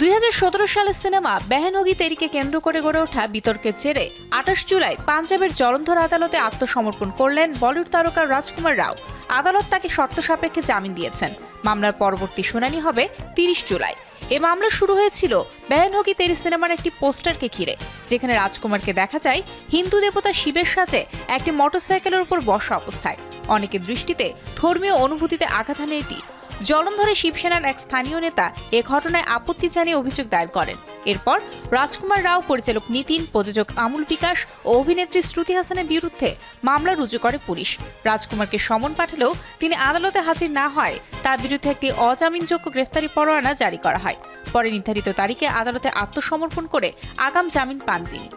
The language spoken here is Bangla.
দুই হাজার সতেরো সালের সিনেমা বেহেনগি তেরিকে কেন্দ্র করে গড়ে ওঠা বিতর্কের জেরে আঠাশ জুলাই পাঞ্জাবের জলন্ধর আদালতে আত্মসমর্পণ করলেন বলিউড তারকা রাজকুমার রাও। আদালত তাকে শর্ত সাপেক্ষে জামিন দিয়েছেন। মামলার পরবর্তী শুনানি হবে তিরিশ জুলাই। এ মামলা শুরু হয়েছিল বেহেনগি তেরি সিনেমার একটি পোস্টারকে ঘিরে, যেখানে রাজকুমারকে দেখা যায় হিন্দু দেবতা শিবের সাথে একটি মোটরসাইকেলের উপর বসা অবস্থায়। অনেকের দৃষ্টিতে ধর্মীয় অনুভূতিতে আঘাত এটি জলন্ধরে শিবসেনার এক স্থানীয় নেতা এ ঘটনায় আপত্তি জানিয়ে অভিযোগ দায়ের করেন। এরপর রাজকুমার রাও পরিচালক নীতিন, প্রযোজক আমুল বিকাশ ও অভিনেত্রী শ্রুতি হাসানের বিরুদ্ধে মামলা রুজু করে পুলিশ। রাজকুমারকে সমন পাঠালেও তিনি আদালতে হাজির না হয়, তার বিরুদ্ধে একটি অজামিনযোগ্য গ্রেফতারি পরোয়ানা জারি করা হয়। পরে নির্ধারিত তারিখে আদালতে আত্মসমর্পণ করে আগাম জামিন পান তিনি।